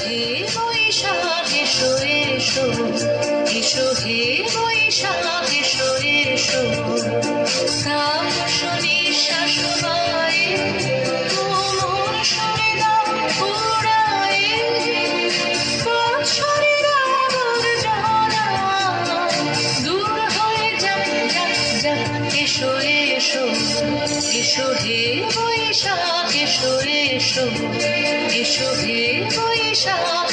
হে বৈশাখ, এসো এসো। এসো হে বৈশাখ, এসো এসো। কাশনী শাশুবাই তোমার সরে দাও পুরায়। বছরে এসো এসো। এসো হে বৈশাখ, এসো এসো। এসো হে বৈ যাক